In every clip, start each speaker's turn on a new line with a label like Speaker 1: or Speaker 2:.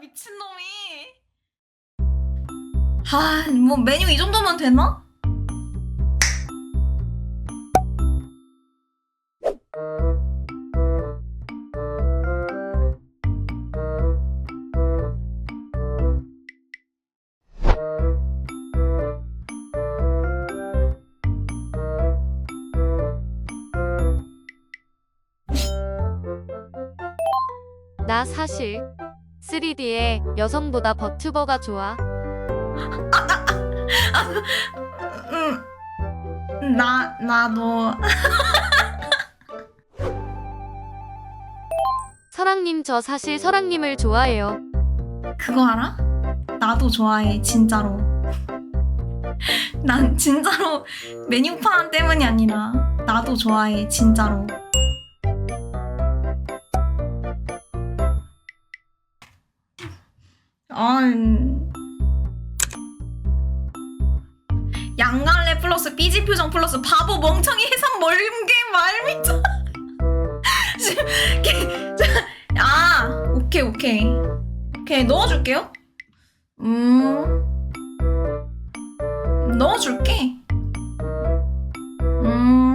Speaker 1: 미친놈이. 아, 뭐 메뉴 이 정도면 되나?
Speaker 2: 나 사실 3D에 여성보다 버튜버가 좋아.
Speaker 1: 응. 나 나도
Speaker 2: 설랑님 저 사실 설랑님을 좋아해요.
Speaker 1: 그거 알아? 나도 좋아해 진짜로. 난 진짜로 메뉴판 때문이 아니라 나도 좋아해 진짜로. 아, 음. 양갈래 플러스 삐지 표정 플러스 바보 멍청이 해산 멀게 말미터. 아, 오케이 오케이. 오케이 넣어줄게요. 음 넣어줄게. 음.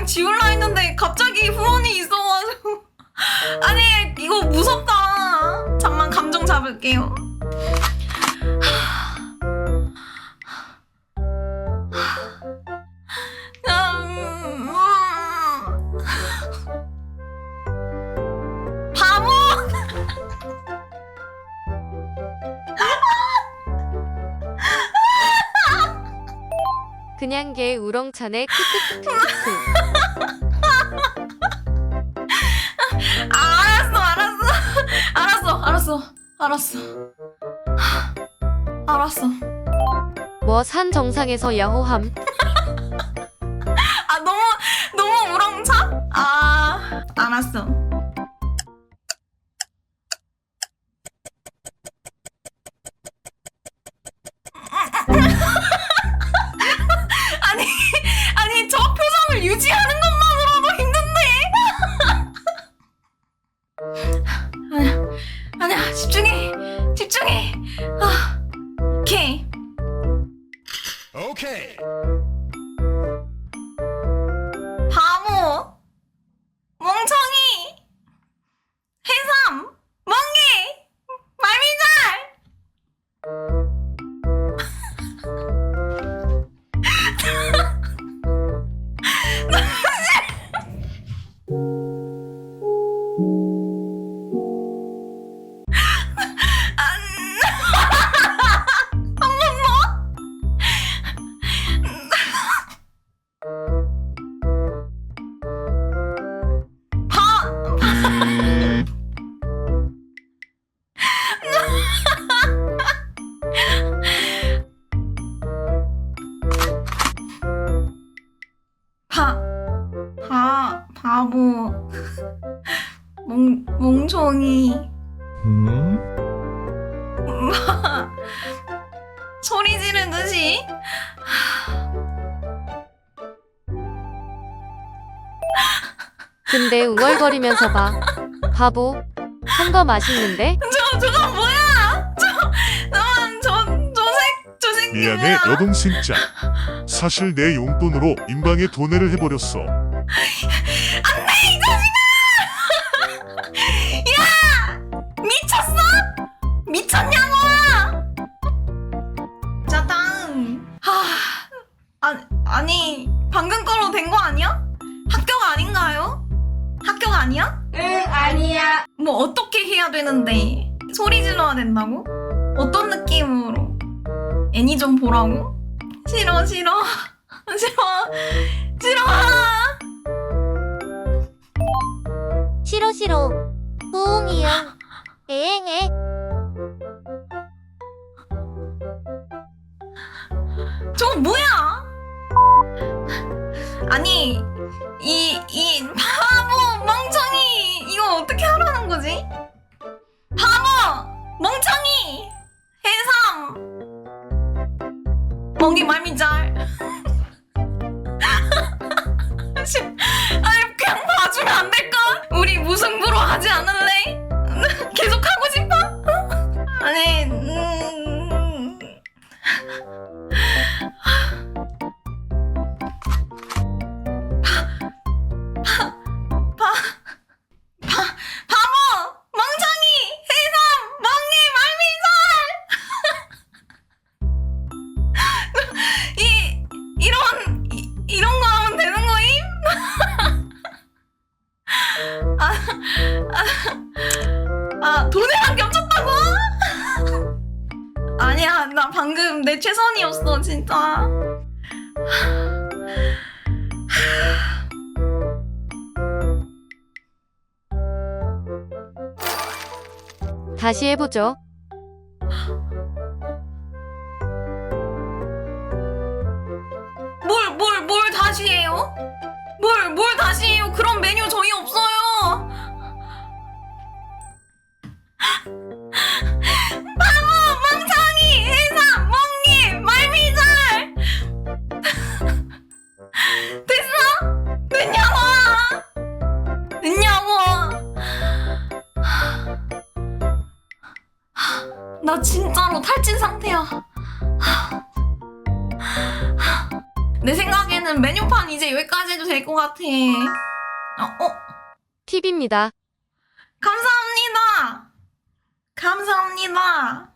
Speaker 1: 그냥 지울라 했는데 갑자기 후원이 있어가지고. 아니 이거 무섭다. 잠만 감정 잡을게요.
Speaker 2: 그냥 개 우렁찬에 크크크크크.
Speaker 1: 아, 알았어, 알았어, 알았어, 알았어, 알았어, 알았어.
Speaker 2: 뭐 산 정상에서 야호함.
Speaker 1: 아 너무 너무 우렁차? 아, 알았어.
Speaker 3: Okay.
Speaker 1: 멍, 멍청이, 마, 소리 지르듯이.
Speaker 2: 근데 우월거리면서 봐. 바보. 한 거 맛있는데?
Speaker 1: 저, 저거 뭐야? 저, 저, 저, 저 새, 저 새끼
Speaker 4: 미안해
Speaker 1: 뭐야?
Speaker 4: 여동 진짜 사실 내 용돈으로 인방에 도내를 해버렸어
Speaker 1: 해야 되는데 소리 질러야 된다고? 어떤 느낌으로? 애니 좀 보라고? 싫어 싫어 싫어 싫어
Speaker 2: 싫어 싫어. 호응이응. 에엥에.
Speaker 1: 저거 뭐야? 아니 이 아, 아, 아, 돈이랑 겹쳤다고? 아니야, 나 방금 내 최선이었어, 진짜.
Speaker 2: 다시 해보죠.
Speaker 1: 뭘, 뭘, 뭘 다시 해요? 뭘, 뭘 다시 해요? 그런 메뉴 저희 없어요. 나 진짜로 탈진 상태야. 내 생각에는 메뉴판 이제 여기까지 해도 될 것 같아. 어, 어,
Speaker 2: 팁입니다.
Speaker 1: 감사합니다. 감사합니다.